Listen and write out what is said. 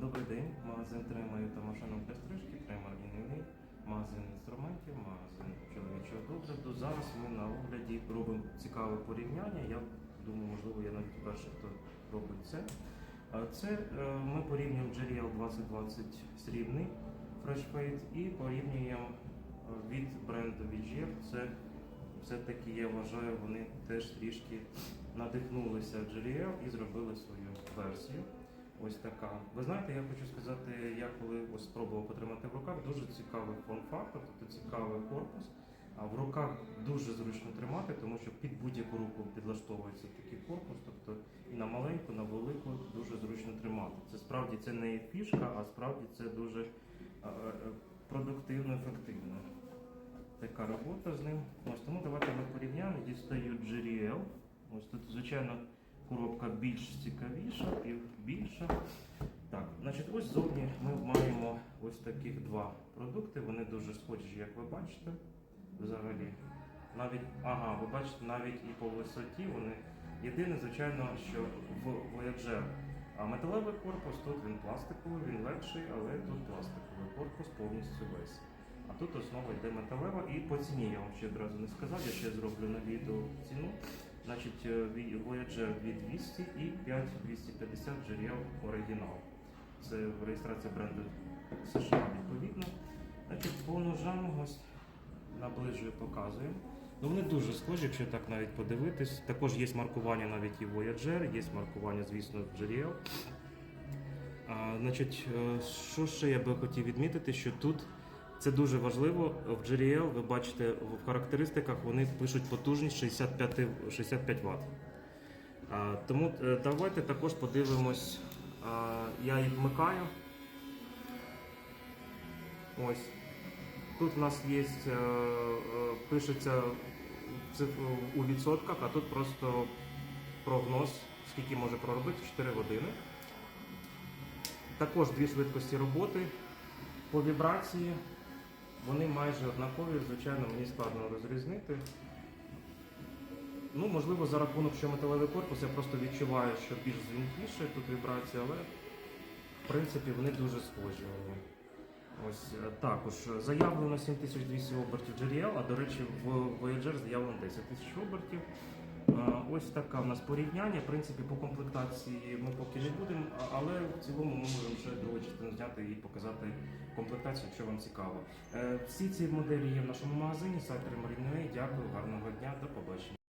Добрий день, магазин тримаю та машинок для стрижки, тример інвій, магазин інструментів, магазин чоловічого догляду. Зараз ми на огляді робимо цікаве порівняння. Я думаю, можливо, я навіть перший, хто робить це. Це е, ми порівнюємо JRL 2020 срібний Fresh Fade і порівнюємо е, від бренду Vigier. Це все-таки я вважаю, вони теж трішки надихнулися JRL і зробили свою версію. Ось така. Ви знаєте, я хочу сказати, я коли ось спробував потримати в руках, дуже цікавий форм-фактор, тобто цікавий корпус. А в руках дуже зручно тримати, тому що під будь-яку руку підлаштовується такий корпус, тобто і на маленьку, на велику дуже зручно тримати. Це справді це не фішка, а справді це дуже е, е, продуктивно, ефективно. Така робота з ним. Ось тому давайте ми порівняємо. Дістаю GRL. Ось тут, звичайно, коробка більш цікавіша більша. Так, значить, ось зовні ми маємо ось таких два продукти. Вони дуже схожі, як ви бачите. Взагалі. Навіть, ага, ви бачите, навіть і по висоті вони. Єдине, звичайно, що в Voyager металевий корпус, тут він пластиковий, він легший, але тут пластиковий корпус повністю весь. А тут основа йде металева і по ціні я вам ще одразу не сказав, я ще зроблю на відео ціну. Значить, е, Voyager 2200 і 5250 GRL оригінал. Це реєстрація бренду США відповідно. Значить, по ножам ось наближую, показую. Ну, вони дуже схожі, якщо так навіть подивитись. Також є маркування навіть і Voyager, є маркування, звісно. А, значить, е, що ще я би хотів відмітити, що тут це дуже важливо. В GRL ви бачите в характеристиках вони пишуть потужність 65, 65 Вт. Тому е, давайте також подивимось. Я їх вмикаю. Ось. Тут у нас є, е, е, пишеться у відсотках, а тут просто прогноз, скільки може проробити 4 години. Також дві швидкості роботи. По вібрації вони майже однакові, звичайно, мені складно розрізнити. Ну, можливо, за рахунок, що металевий корпус, я просто відчуваю, що більш дзвінкіше тут вібрація, але в принципі вони дуже схожі. Ось е, також заявлено 7200 обертів GRL, а до речі, в Voyager заявлено 10 тисяч обертів. Е, Ось таке у нас порівняння. В принципі, по комплектації ми поки не будемо, в цілому ми можемо ще другу частину зняти і показати комплектацію, якщо вам цікаво. Е, Всі ці моделі є в нашому магазині, сайт Ремарінує. Дякую, гарного дня, до побачення.